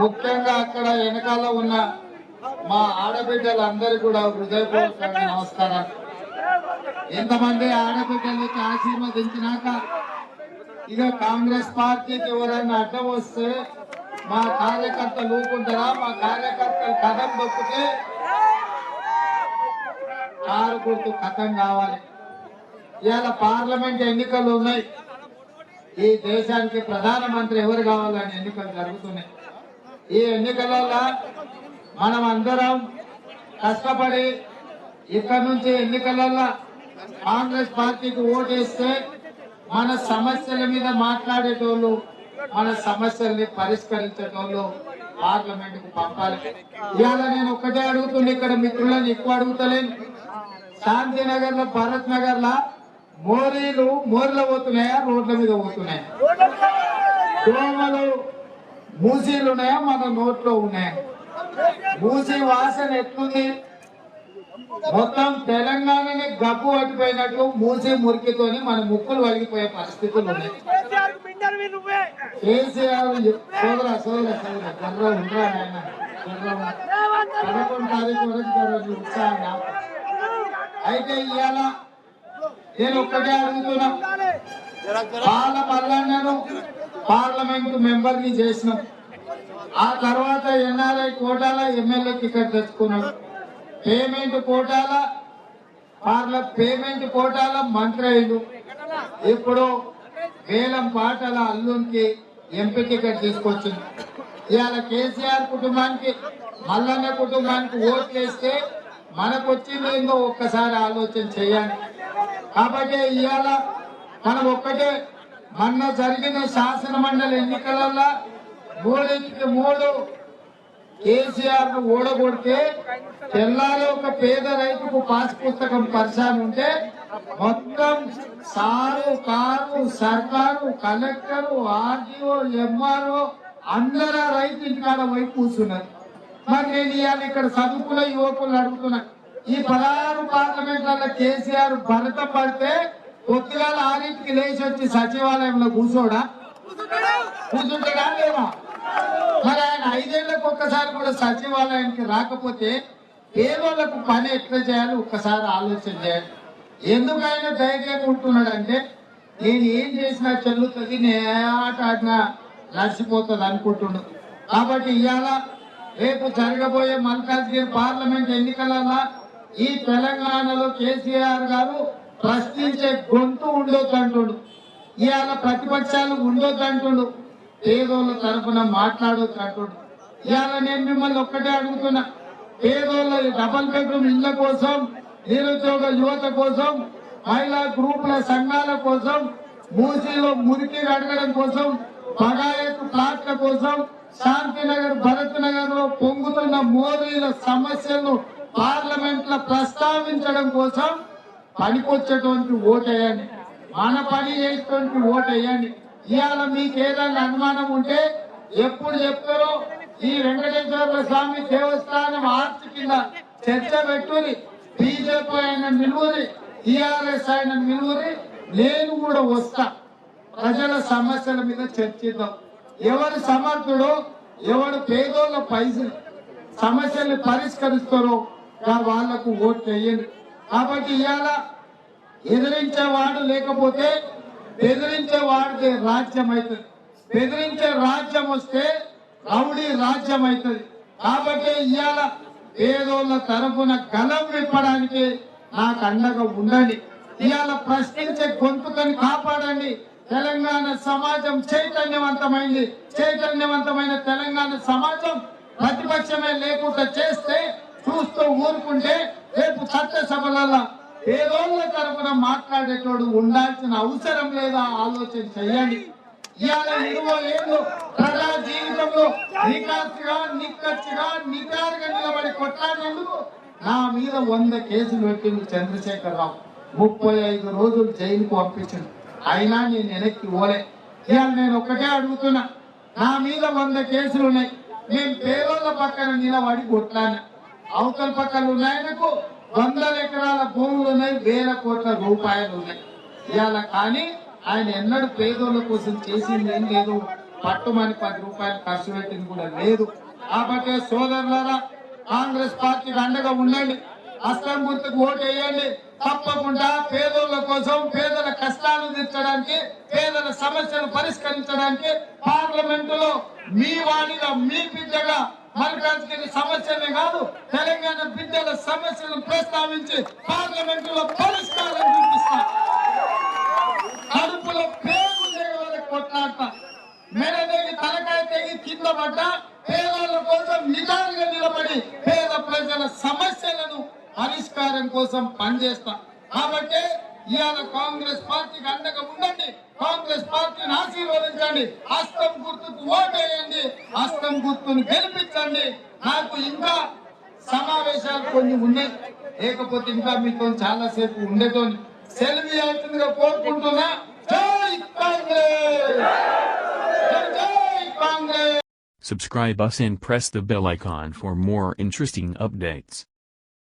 ముఖ్యంగా అక్కడ వెనకాల ఉన్న మా ఆడబిడ్డలందరికీ కూడా హృదయపూర్వక నమస్కారం ఎంతమంది ఆడబిడ్డలకి ఆశీర్వదించినాక ఇక కాంగ్రెస్ పార్టీకి ఎవరైనా అడ్డం వస్తే మా కార్యకర్తలు ఊకుంటారా మా కార్యకర్తలు కథం దొక్కితే కారు గుర్తు కథం కావాలి. ఇవాళ పార్లమెంట్ ఎన్నికలు ఉన్నాయి. ఈ దేశానికి ప్రధానమంత్రి ఎవరు కావాలని ఎన్నికలు జరుగుతున్నాయి. ఈ ఎన్నికలలో మనం అందరం కష్టపడి ఇక్కడ నుంచి ఎన్నికలలో కాంగ్రెస్ పార్టీకి ఓటేస్తే మన సమస్యల మీద మాట్లాడేటోళ్ళు మన సమస్యల్ని పరిష్కరించేటోళ్ళు పార్లమెంట్కు పంపాలి. ఇవాళ నేను ఒక్కటే అడుగుతున్నా ఇక్కడ మిత్రులను ఎక్కువ అడుగుతలేను. శాంతినగర్లో భరత్ నగర్ లా మోరీలు మోర్లు పోతున్నాయా? రోడ్ల మీద పోతున్నాయా? దోమలు మూసీలు ఉన్నాయా? మన నోట్లో ఉన్నాయా? మూసి వాసన ఎట్లుంది? మొత్తం తెలంగాణని గప్పు పట్టిపోయినట్టు మూసి మురికితోని మన ముక్కులు వలిగిపోయే పరిస్థితులు ఉన్నాయి. కేసీఆర్ సోదర సోదర సోదర గర్ర ఉండరా ఆయన పదకొండు తారీఖు వరకు. అయితే ఇవాళ నేను ఒక్కటే అడుగుతున్నా. పాల మల్లన్నను పార్లమెంట్ మెంబర్ని చేసినాం ఆ తర్వాత ఎన్ఆర్ఐ కోటాల ఎమ్మెల్యే టికెట్ తెచ్చుకున్నాడు. పేమెంట్ కోటాల పార్ల పేమెంట్ కోటాల మంత్రి అయిండు ఇప్పుడు వేలం పాటల అల్లునికి ఎంపీ టికెట్ తీసుకొచ్చింది. ఇవాళ కేసీఆర్ కుటుంబానికి మల్లన్న కుటుంబానికి ఓట్లు వేస్తే మనకు వచ్చింది ఏందో ఒక్కసారి ఆలోచన చేయాలి. కాబట్టి ఇవాళ మనం ఒక్కటే మొన్న జరిగిన శాసన మండలి ఎన్నికలలో మూడింటికి మూడు కేసీఆర్ను ఓడగొడితే తెల్లారి ఒక పేద రైతుకు పాస్ పుస్తకం పరిశాన్ ఉంటే మొత్తం సారు కారు సర్కారు కలెక్టర్ ఆర్డీఓ ఎంఆర్ఓ అందరూ ఆ రైతు ఇంటికాడ పోయి కూర్చున్నారు. మరి నేను ఇవాళ ఇక్కడ చదువుకున్న యువకులు అడుగుతున్నా. ఈ పదహారు పార్లమెంట్లలో కేసీఆర్ భరత పడితే పొత్తుగాల ఆరింటికి లేచి వచ్చి సచివాలయంలో కూర్చోడా? కూర్చుంటాడా లేదా? మరి ఆయన ఐదేళ్ళకు ఒక్కసారి కూడా సచివాలయానికి రాకపోతే పేదోళ్ళకు పని ఎట్లా చేయాలి? ఒక్కసారి ఆలోచన చేయాలి ఎందుకు ఆయన ధైర్యంగా ఉంటున్నాడంటే నేను ఏం చేసినా చెల్లుతుంది నేను ఏ ఆట ఆడినా నడిచిపోతుంది అనుకుంటున్నాడు కాబట్టి ఇవాళ రేపు జరగబోయే మల్కాజ్గిరి పార్లమెంట్ ఎన్నికలలో ఈ తెలంగాణలో కేసీఆర్ గారు ప్రశ్నించే గొంతు ఉండొద్దు అంటుడు. ఇవాళ ప్రతిపక్షాలు ఉండొద్దు అంటుడు. పేదోళ్ళ తరఫున మాట్లాడొద్దు ఇవాళ నేను మిమ్మల్ని ఒక్కటే అడుగుతున్నా. పేదోళ్ళ డబల్ బెడ్రూమ్ ఇళ్ళ కోసం నిరుద్యోగ యువత కోసం మహిళా గ్రూపుల సంఘాల కోసం మూసీలో మురికి అడగడం కోసం బగాయతు ప్లాట్ల కోసం శాంతినగర్ భరత్ నగర్లో పొంగుతున్న మోదీల సమస్యలను పార్లమెంట్లో ప్రస్తావించడం కోసం పనికొచ్చేటువంటి ఓటేయండి. మన పని చేసేటువంటి ఓటేయండి. ఇవాళ మీకు ఏదైనా అనుమానం ఉంటే ఎప్పుడు చెప్తారో ఈ వెంకటేశ్వర స్వామి దేవస్థానం ఆర్చి కింద చర్చ పెట్టుని బీజేపీ ఆయన నిలువురి టిఆర్ఎస్ ఆయన నిలువురి నేను కూడా వస్తా. ప్రజల సమస్యల మీద చర్చిద్దాం. ఎవరు సమర్థుడో ఎవరు పేదోళ్ళ పైసలు సమస్యల్ని పరిష్కరిస్తారో వాళ్ళకు వాళ్ళకు ఓట్లు వేయండి. కాబట్టి ఇవాళ ఎదిరించేవాడు లేకపోతే బెదిరించే వాడికి రాజ్యం అవుతుంది బెదిరించే రాజ్యం వస్తే రౌడీ రాజ్యం అవుతుంది కాబట్టి ఇవాళ పేదోళ్ళ తరఫున గలం విప్పడానికి నాకు అండగా ఉండండి. ఇవాళ ప్రశ్నించే గొంతుకని కాపాడండి. తెలంగాణ సమాజం చైతన్యవంతమైంది. చైతన్యవంతమైన తెలంగాణ సమాజం ప్రతిపక్షమే లేకుండా చేస్తే చూస్తూ ఊరుకుంటే రేపు చట్టసభలలో పేదోళ్ళ తరఫున మాట్లాడేటోడు ఉండాల్సిన అవసరం లేదా ఆలోచన చేయండి. ఇవాళ ఇరవై ఏళ్ళు ప్రజా జీవితంలో నికాస్గా నిక్కచ్చిగా నిటారుగా నిలబడి కొట్లాడినందుకు నా మీద వంద కేసులు పెట్టింది చంద్రశేఖరరావు. ముప్పై ఐదు రోజులు జైలుకు పంపించింది అయినా నేను వెనక్కి ఓలే ఇవాళ నేను ఒకటే అడుగుతున్నా. నా మీద వంద కేసులు ఉన్నాయి. నేను పేదోళ్ళ పక్కన నిలబడి కొట్లాడినా. అవతల పక్కన ఉన్నాయనకు వందల ఎకరాల భూములు ఉన్నాయి వేల కోట్ల రూపాయలు ఉన్నాయి. ఇవాళ కానీ ఆయన ఎన్నడూ పేదోళ్ళ కోసం చేసింది ఏం లేదు. పట్టుమని పది రూపాయలు ఖర్చు పెట్టింది కూడా లేదు. కాబట్టి సోదరులారా కాంగ్రెస్ పార్టీకి అండగా ఉండండి. అస్తం గుర్తుకు ఓటు వేయండి. తప్పకుండా పేదోళ్ళ కోసం పేదల కష్టాలు తీర్చడానికి పేదల సమస్యలు పరిష్కరించడానికి పార్లమెంటులో మీ వాడిగా మీ బిడ్డగా మల్కాజ్గిరి సమస్యలే కాదు తెలంగాణ బిడ్డల సమస్యలు ప్రస్తావించి పార్లమెంటులో పరిష్కారం చూపిస్తా. కడుపులో పేరు వరకు కొట్లాడతా. మెడ తలకాయ తెగి కింద పడ్డ పేదల కోసం నిజాలుగా నిలబడి పేద ప్రజల సమస్యలను పరిష్కారం కోసం పనిచేస్తా. కాబట్టి ఇవాళ కాంగ్రెస్ పార్టీకి అండగా ఉండండి. కాంగ్రెస్ పార్టీని ఆశీర్వదించండి. హస్తం గుర్తుకు ఓటేయండి హస్తం గుర్తును గెలిపించండి నాకు ఇంకా సమావేశాలు కొన్ని ఉన్నాయి లేకపోతే ఇంకా మీతో చాలా సేపు ఉండేతోని సెల్వి అవుతుందిగా కోరుకుంటున్నా జై కాంగ్రెస్ జై జై Congress Subscribe us and press the bell icon for more interesting updates.